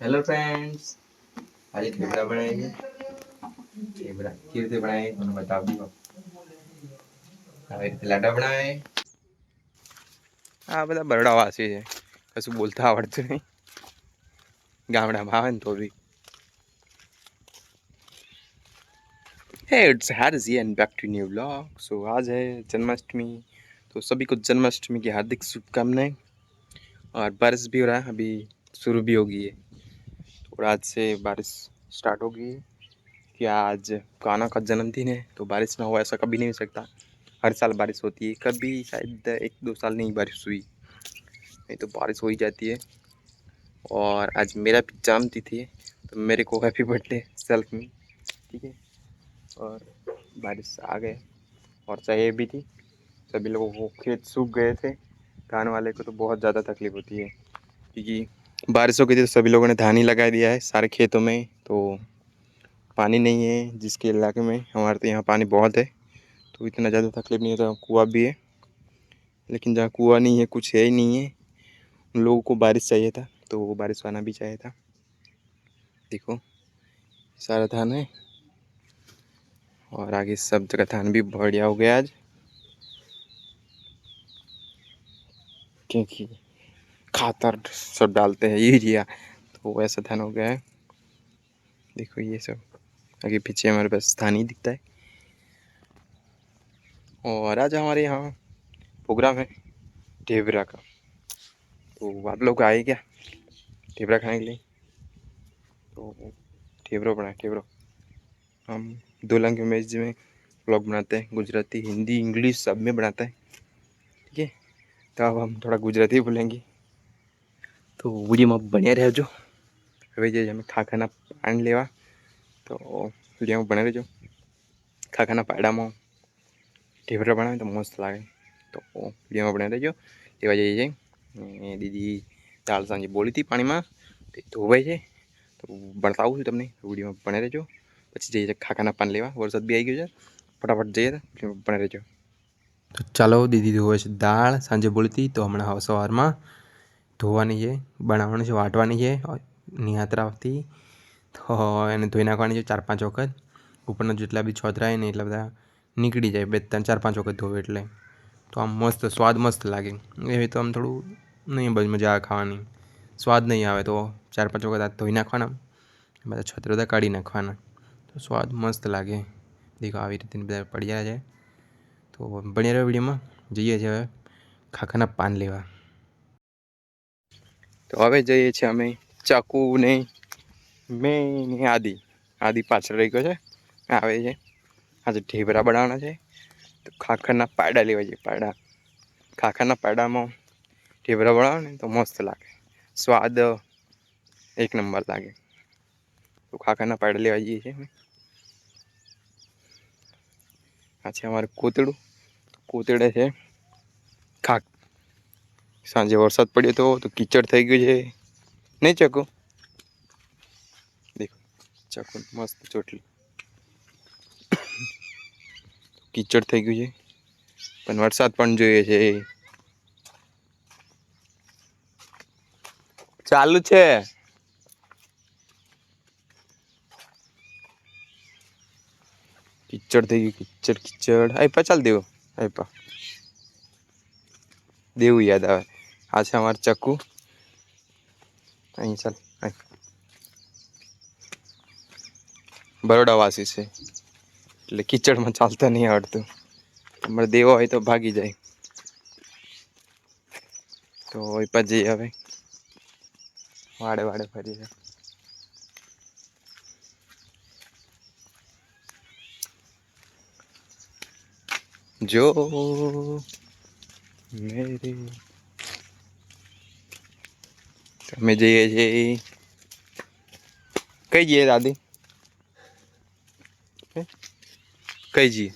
Hello friends આજે થેપલા બનાવીએ છે થેપલા કેવી રીતે બનાવીએ તમને બતાવી દો આવી રીતે લાડા બનાવે આ બધા બરડા વાસી છે કશું બોલતા આવડતું નહીં ગામડામાં આવે ને તો બી Hey, it's Harzi and back to new vlog. So आज है जन्माष्टमी तो सभी को जन्माष्टमी की हार्दिक शुभकामनाएं और बारिश भी हो रहा है अभी शुरू भी हो गई है और आज से बारिश स्टार्ट हो गई कि आज काना का जन्मदिन है तो बारिश ना हो ऐसा कभी नहीं हो सकता। हर साल बारिश होती है, कभी शायद एक दो साल नहीं बारिश हुई। नहीं तो बारिश हो ही जाती है। और आज मेरा भी जन्मतिथि है तो मेरे को हैप्पी बर्थडे सेल्फ में, ठीक है? और बारिश आ गए और चाहिए भी थी, सभी लोगों को खेत सूख गए थे। धान वाले को तो बहुत ज़्यादा तकलीफ़ होती है, क्योंकि बारिश हो गई थी तो सभी लोगों ने धान ही लगा दिया है सारे खेतों में तो पानी नहीं है जिसके इलाके में। हमारे तो यहाँ पानी बहुत है तो इतना ज़्यादा तकलीफ़ नहीं होता कुआँ भी है। लेकिन जहाँ कुआँ नहीं है, कुछ है ही नहीं है। उन लोगों को बारिश चाहिए था तो वो बारिश आना भी चाहिए था। देखो सारा धान है। और आगे सब जगह धान भी बढ़िया हो गया आज। क्योंकि खातर सब डालते हैं, यूरिया। तो वैसा धान हो गया है। देखो ये सब। आगे पीछे हमारे पास धान ही दिखता है। और आज हमारे यहाँ प्रोग्राम है ढेबरा का। तो आप लोग आए क्या? ढेबरा खाने के लिए? तो ढेबरो बनाए ढेबरो हम दो लैंग्वेज में ब्लॉग बनाते हैं। गुजराती, हिंदी, इंग्लिश सब में बनाते हैं। ठीक है? तो अब हम थोड़ा गुजराती बोलेंगे। તો વિડીયોમાં બન્યા રહેજો. હવે જે અમે ખાખાના પાન લેવા, તો વિડીયોમાં બન્યા રહેજો. ખાખાના પાડામાં ઢેબરા બનાવે તો મસ્ત લાગે. તો વિડીયોમાં બન્યા રહેજો. લેવા જઈએ છીએ. દીદી દાળ સાંજે બોલી હતી પાણીમાં, તે ધોવાય છે. તો બતાવું છું તમને. વિડીયોમાં બન્યા રહેજો. પછી જઈએ છીએ ખાખાના પાન લેવા. વરસાદ બી આવી ગયો છે. ફટાફટ જઈએ વિડીયોમાં બન્યા રહેજો. તો ચાલો, દીદી ધોવે છે દાળ. સાંજે બોલી હતી તો હમણાં સવારમાં ધોવાની છે, બનાવવાની છે, વાટવાની છે નિહાત્રાથી તો એને ધોઈ નાખવાની છે ચાર પાંચ વખત. ઉપરના જેટલા બી છોતરાય ને એટલા બધા નીકળી જાય, બે ત્રણ ચાર પાંચ વખત ધોવે એટલે. તો આમ મસ્ત, સ્વાદ મસ્ત લાગે. એવી તો આમ થોડું નહીં બધી મજા આવે ખાવાની. સ્વાદ નહીં આવે તો ચાર પાંચ વખત આ ધોઈ નાખવાના. બધા છોતરા બધા કાઢી નાખવાના. તો સ્વાદ મસ્ત લાગે. દેખો આવી રીતે બધા પડ્યા છે. તો રહ્યો વિડીયોમાં. જઈએ છીએ હવે ખાખાના પાન લેવા. તો હવે જઈએ છીએ અમે ચાકુ ને મેં આદિ. આદિ પાછળ રહી ગયો છે. આવે છે. આજે ઢેબરા બનાવવાના છે. તો ખાખરના પાડા લેવા જઈએ પાડા ખાખરના પાડામાં ઢેબરા બનાવો ને તો મસ્ત લાગે. સ્વાદ એક નંબર લાગે. તો ખાખરના પાડા લેવા જઈએ છીએ આ છે અમારું કોતડું કોતડે છે ખાક સાંજે વરસાદ પડ્યો હતો તો કીચડ થઈ ગયું છે. નહીં ચકુ? દેખો, ચકુ, મસ્ત ચોટલી. કીચડ થઈ ગયું છે. પણ વરસાદ પણ જોઈએ છે. ચાલુ છે. કિચડ થઈ ગયું, કિચડ કિચડ. આઈપા ચાલ દેવો. આઈપા દેવું યાદ આવે. આ છે અમારું ચક્કુ. અહીં ચાલ બરોડાવાસી છે. એટલે કિચડમાં ચાલતા નહીં આવડતું. અમારે દેવો હોય તો ભાગી જાય. તો આઈપા જઈએ હવે વાડે વાડે ફરી જાય. જો, મેરી અમે જઈએ છીએ કઈ જઈએ દાદી? કઈ જઈએ?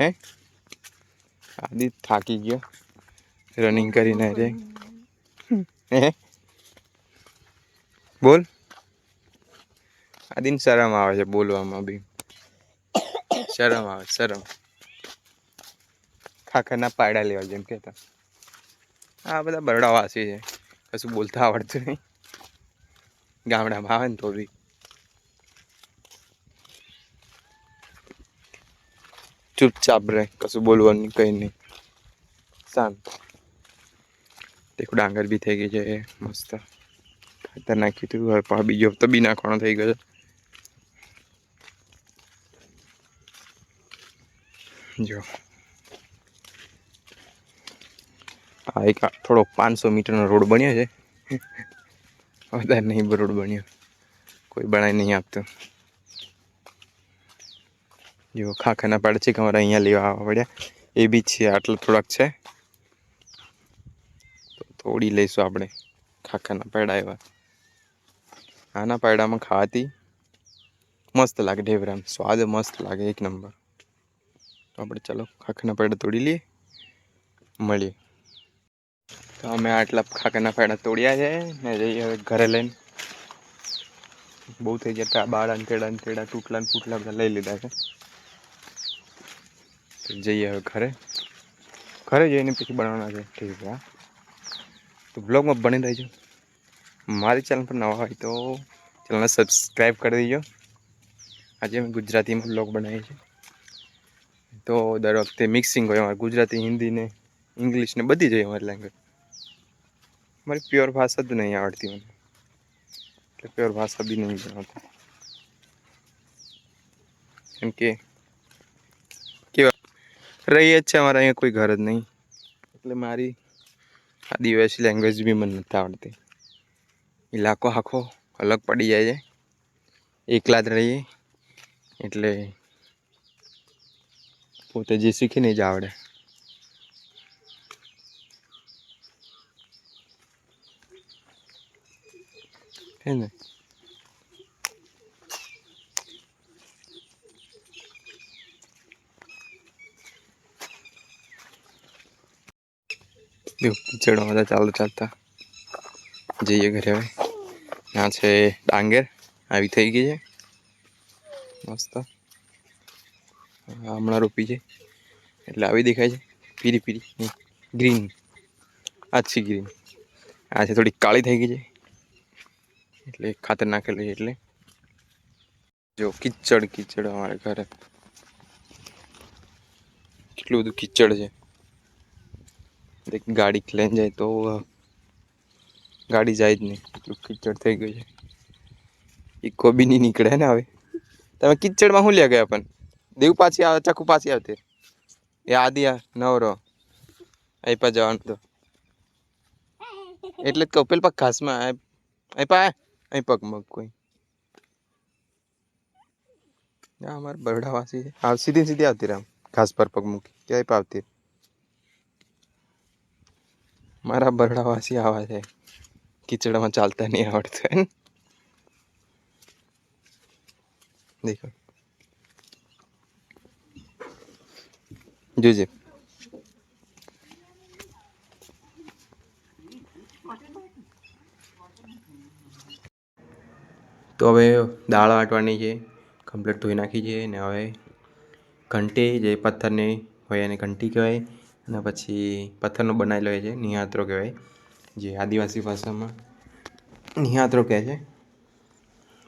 હે? આદિ થાકી ગયો. રનિંગ કરીને રે હે? બોલ. આદિન શરમ આવે છે બોલવામાં બી. શરમ આવે, શરમ. ખાખરના પાયડા લેવા જેમ કહેતા. આ બધા બરડા વાસી છે. કશું બોલતા આવડતું નહીં. ગામડામાં આવે ને તો બી. ચૂપચાપ રહે, કશું બોલવાનું કંઈ નહીં. શાંત. દેખો ડાંગર બી થઈ ગઈ છે, મસ્ત. ખાતર નાખ્યું હતું પાછો બીજો તો બી નાખવાનો થઈ ગયો જો. આ એક થોડો પાંચસો મીટરનો રોડ બન્યો છે. વધારે નહીં રોડ બન્યો. કોઈ બનાવી નહીં આપતું. જો ખાખાના પાડે છે કે અમારે અહીંયા લેવા આવવા પડ્યા. એ બી છે, આટલું થોડાક છે. તો તોડી લઈશું આપણે. ખાખાના પેડા એવા. આના પાયડામાં ખાવાથી મસ્ત લાગે ઢેબરામ. સ્વાદ મસ્ત લાગે એક નંબર. તો આપણે ચાલો ખાખાના પેડા તોડી લઈએ. મળીએ. તો અમે આટલા ખાખાના પેડા તોડ્યા છે ને જઈએ હવે ઘરે લઈને. બહુ થઈ ગયા બાળા ને તેડા ને તેડા તૂટલા ને ફૂટલા બધા લઈ લીધા છે. જઈએ હવે ઘરે. ઘરે જઈને પછી બનાવવાના છે. ઠીક હા. તો બ્લોગમાં બની રહેજો. મારી ચેનલ પર નવા હોય તો ચેનલને સબસ્ક્રાઈબ કરી દેજો. આજે અમે ગુજરાતીમાં બ્લોગ બનાવીએ છીએ. તો દર વખતે મિક્સિંગ હોય અમારે ગુજરાતી હિન્દી ને ઇંગ્લિશ ને બધી જોઈએ અમારી લેંગ્વેજ મારી પ્યોર ભાષા જ નહીં આવડતી મને એટલે પ્યોર ભાષા બી નહીં બનાવતી કેમ કે કેવા રહી જ છે અમારા અહીંયા કોઈ ઘર જ નહીં એટલે મારી આદિવાસી લેંગ્વેજ બી મને નથી આવડતી ઇલાકો આખો અલગ પડી જાય છે એકલા જ રહીએ એટલે પોતે જે શીખીને જ આવડે હે ને? જો કીચડમાં બધા ચાલતા ચાલતા જઈએ ઘરે હવે. ત્યાં છે ડાંગર, આવી થઈ ગઈ છે. મસ્ત. હમણાં રોપી છે. એટલે આવી દેખાય છે. પીરી પીરી ગ્રીન આછી ગ્રીન આ છે થોડી કાળી થઈ ગઈ છે. એટલે ખાતર નાખેલું છે એટલે. જો કિચડ કિચડ અમારે ઘરે. કેટલું બધું કિચડ છે. એક ગાડી લઈને જાય તો, ગાડી જાય જ નહીં. એટલું કિચડ થઈ ગયું છે. ઇકો બી નહીં નીકળે ને હવે. તમે કિચડમાં શું લે ગયા પણ? દેવ પાછી આવે, ચકુ પાછી આવતી. એ આદિ આ નવરો. અહીં પા જવાનું તો. એટલે જ કહું, પેલ પગ ઘાસમાં અહીં પા અહીં પગ મગ કોઈ આ અમારે બરડા વાસી છે હા સીધી ને સીધી આવતી રહે આમ ઘાસ પર પગ મૂકી ક્યાંય પાવતી મારા બરડા વાસી આવા છે કિચડમાં ચાલતા નહીં આવડતું હે ને? દેખો જોજે હવે દાળ વાટવાની છે કમ્પ્લીટ ધોઈ નાખી છે ને હવે ઘંટી જે પથ્થરની હોય એને ઘંટી કહેવાય અને પછી પથ્થરનો બનાવેલો હોય છે નિહાત્રો કહેવાય, જે આદિવાસી ભાષામાં નિહાત્રો કહે છે.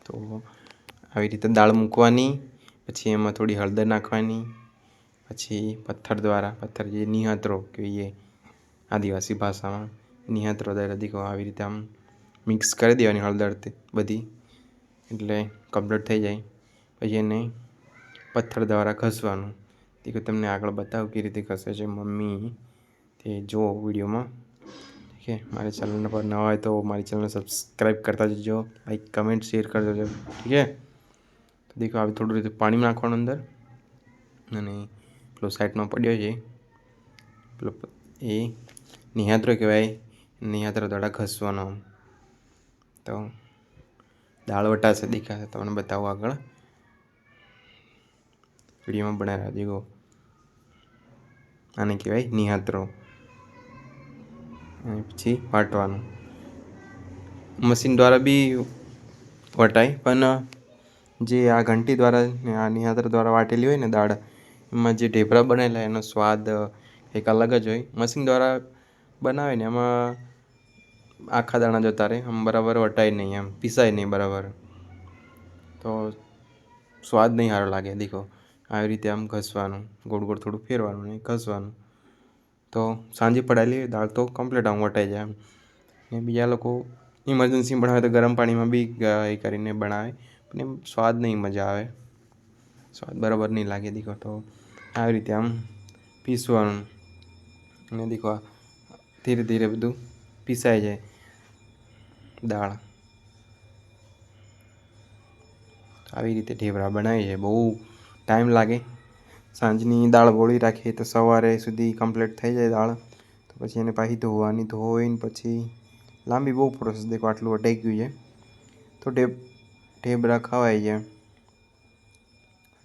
તો આવી રીતે દાળ મૂકવાની, પછી એમાં થોડી હળદર નાખવાની, પછી પથ્થર દ્વારા, પથ્થર જે નિહાત્રો કહીએ આદિવાસી ભાષામાં નિહાત્રો દરેક આવી રીતે આમ મિક્સ કરી દેવાની હળદર બધી. એટલે કમ્પ્લીટ થઈ જાય. પછી એને પથ્થર દ્વારા ઘસવાનું. તે તમને આગળ બતાવું કેવી રીતે ઘસે છે મમ્મી. તે જુઓ વિડીયોમાં. ઠીક છે? મારી ચેનલ પર ન હોય તો મારી ચેનલને સબસ્ક્રાઈબ કરતા જજો. લાઈક કમેન્ટ શેર કરતા જજો. ઠીક છે? તો દેખો, આવી થોડું રીતે પાણી નાખવાનું અંદર. અને પેલો સાઈડમાં પડ્યો છે. પેલો એ નિહાત્રો કહેવાય. નિહાત્રો દ્વારા ઘસવાનો. તો દાળ વટાશે દેખાશે તમને બતાવું આગળ. વિડીયોમાં બનાવ્યા દેખો આને કહેવાય નિહાત્રો અને પછી વાટવાનું. મશીન દ્વારા બી વટાય, પણ જે આ ઘંટી દ્વારા આ નિહાત્ર દ્વારા વાટેલી હોય ને દાળ, એમાં જે ઢેબરા બનેલા એનો સ્વાદ એક અલગ જ હોય. મશીન દ્વારા બનાવે ને, એમાં આખા દાણા જતા રહે. આમ બરાબર વટાય નહીં, આમ પીસાય નહીં બરાબર. તો સ્વાદ નહીં સારો લાગે દેખો આવી રીતે આમ ઘસવાનું, ગોળ ગોળ થોડું ફેરવાનું ને ઘસવાનું. તો સાંજે પડાયેલી દાળ તો કમ્પ્લીટ આમ વટાઈ જાય આમ ને બીજા લોકો ઇમરજન્સી બનાવે તો ગરમ પાણીમાં બી એ કરીને બનાવે પણ એમ સ્વાદ નહીં મજા આવે. સ્વાદ બરાબર નહીં લાગે દીખો તો આવી રીતે આમ પીસવાનું. અને દીખો ધીરે ધીરે બધું પીસાઈ જાય. દાળ. આવી રીતે ઢેબરા બનાવીએ છે બહુ ટાઈમ લાગે. સાંજની દાળ બોળી રાખીએ તો સવારે સુધી કમ્પ્લીટ થઈ જાય દાળ. તો પછી એને પાછી ધોવાની ધોઈને પછી લાંબી બહુ પ્રોસેસ દેખો, આટલું અટાઈ ગયું છે. તો ઢેબ, ઢેબરા ખવાય છે.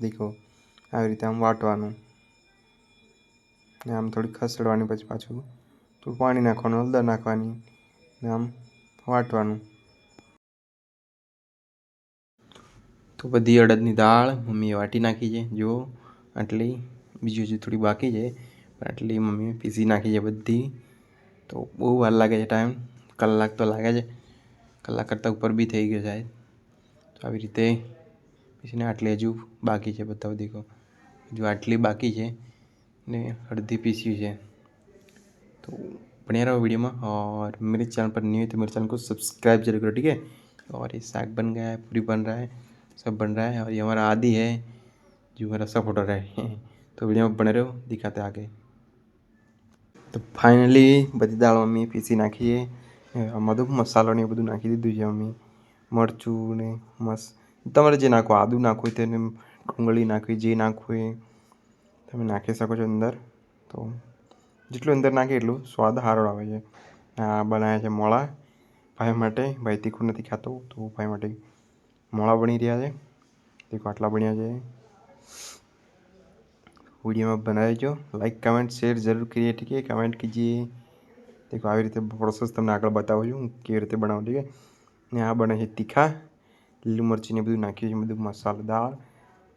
દેખો, આવી રીતે આમ વાટવાનું. ને આમ થોડી ખસેડવાની પછી પાછું થોડું પાણી નાખવાનું, હળદર નાખવાની. ને આમ વાટવાનું. તો બધી અડદની દાળ મમ્મીએ વાટી નાખી છે, જુઓ. આટલી, બીજી હજુ થોડી બાકી છે, પણ આટલી મમ્મીએ પીસી નાખી છે બધી. તો બહુ વાર લાગે છે ટાઈમ. કલાક તો લાગે છે. કલાક કરતાં ઉપર બી થઈ ગયો સાહેબ. તો આવી રીતે પીસીને આટલી હજુ બાકી છે બધા દેખો હજુ આટલી બાકી છે ને અડધી પીસી છે. तो बने रहो वीडियो में और मेरे चैनल पर न्यू है तो मेरे चैनल को सब्सक्राइब जरूर करो ठीक है और ये साग बन गया है पूरी बन रहा है सब बन रहा है और ये हमारा आदि है जो मेरा सपोर्टर है तो वीडियो में बने रहो दिखाते आगे તો ફાઇનલી બધી દાળ મમ્મી પીસી નાખીએ આમાં બધું મસાલો ને એ બધું નાખી દીધું છે મમ્મી મરચું ને મસ્ત તમારે જે નાખો આદું નાખવું હોય તેને ડુંગળી નાખવી જે નાખવું હોય તમે નાખી શકો છો અંદર તો જેટલું અંદર નાખે એટલું સ્વાદ સારો આવે છે. આ બનાવ્યા છે મોળા. ભાઈ માટે, ભાઈ તીખું નથી ખાતો, તો ભાઈ માટે મોળા બની રહ્યા છે. તીખું આટલા બન્યા છે. વિડીયોમાં બનાવી જો. લાઈક કમેન્ટ શેર જરૂર કરીએ, ઠીક છે? કમેન્ટ કીજીએ. દેખો આવી રીતે પ્રોસેસ તમને આગળ બતાવું છું. કેવી રીતે બનાવું, ઠીક ને આ બને છે તીખા. લીલું મરચીને બધું નાખ્યું છે, બધું મસાલેદાર.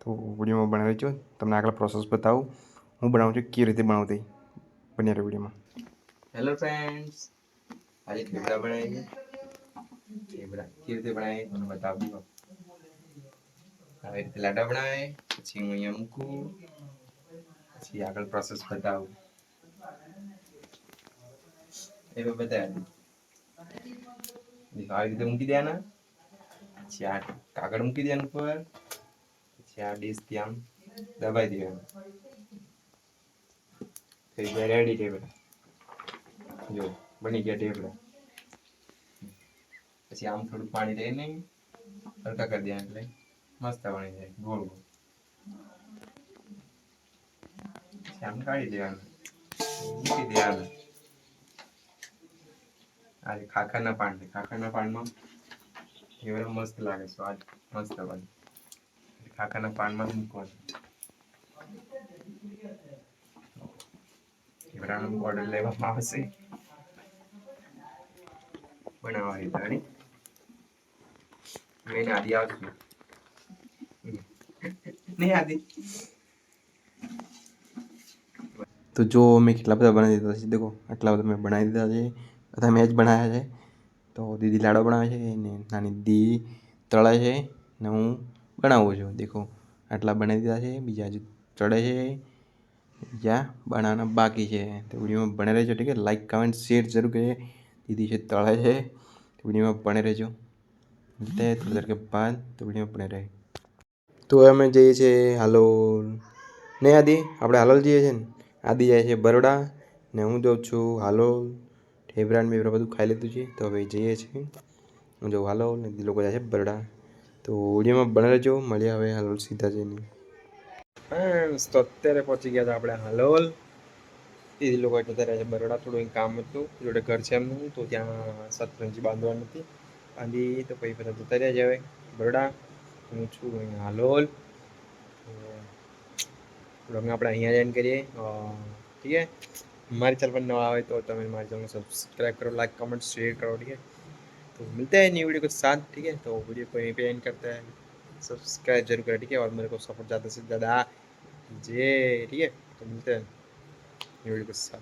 તો વિડીયોમાં બનાવી છું તમને આગળ પ્રોસેસ બતાવું. હું બનાવું છું કેવી રીતે બનાવતી બન્યા વિડીયોમાં હેલો ફ્રેન્ડ્સ આજે બનાવી છે ઠેબડા કેવી રીતે બનાવી તમને બતાવું દઉં આવી રીતે લાડા બનાવે પછી હું અહીંયા મૂકું, પછી આગળ પ્રોસેસ બતાવું. એ બધા બતાવ્યા આવી રીતે મૂકી દેવાના. પછી આ કાગળ મૂકી દેવાનું ઉપર. પછી આ ડીશ ત્યાં દબાઈ દેવાનું. થઈ ગયા રેડી ટેબલ જો, બની ગયા ટેબલ પછી આમ થોડું પાણી લઈને હલકા કરી દેવાનું એટલે મસ્ત બની જાય, ગોળ ગોળ. આમ કાઢી દેવાનું, મૂકી દેવાનું. આજે ખાખરના પાન છે ખાખરના પાનમાં એવા મસ્ત લાગે સ્વાદ મસ્ત બને. ખાખરના પાનમાં મૂકવાનું. કેવડાનો ઓર્ડર લેવામાં આવશે બનાવવાની તારી મેં આદિ આવશું નહીં આદિ તો જો મેં કેટલા બધા બનાવી દીધા છે દેખો આટલા બધા મેં બનાવી દીધા છે બધા મેં જ બનાવ્યા છે તો દીદી લાડો બનાવે છે ને નાની દીદી તળે છે ને હું બનાવું છું દેખો આટલા બનાવી દીધા છે બીજા હજુ ચડે છે જ્યાં બનાવવાના બાકી છે. તો વિડીયોમાં ભણે રહેજો, ઠીક છે? લાઇક કમેન્ટ શેર જરૂર કરીએ. દીદી છે, તળે છે. તો વિડીયોમાં બને રહેજો. મિલતે થોડી કે બાદ, તો વિડીયોમાં બને રહે. તો અમે જઈએ છીએ હાલોલ. ને આદિ, આપણે હાલોલ જઈએ છીએ ને? આદિ જાય છે બરોડા. ને હું જાઉં છું હાલોલ. ઠેબરાન બેબરા બધું ખાઈ લીધું છે. તો હવે જઈએ છીએ. હું જાઉં હાલો ને લોકો જાય છે બરોડા. તો ઓડિયોમાં બને રહેજો. મળીએ હવે હાલોલ સીધા જઈને. ફ્રેન્ડ્સ તો અત્યારે પહોંચી ગયા હતા આપણે હાલોલ દીદી લોકો જતા રહ્યા છે બરોડા થોડું એક કામ હતું જોડે ઘર છે એમનું તો ત્યાં સતરંજી બાંધવાની હતી બાંધી તો પછી બધા જતા રહ્યા છે હવે બરોડા હું છું અહીંયા હાલોલ બ્લોગને આપણે અહીંયા જ એન્ડ કરીએ અ, ઠીક है મારી चैनल पर नवा आए तो તમે મારી चैनल को सब्सक्राइब करो लाइक कमेंट शेयर करो ठीक है तो मिलते हैं न्यू वीडियो के साथ ठीक है तो वीडियो को यहीं पे एंड करते हैं सब्सक्राइब जरूर करें ठीक है और मेरे को सपोर्ट ज़्यादा से ज़्यादा Деревьев. Контент. Не улыбайся.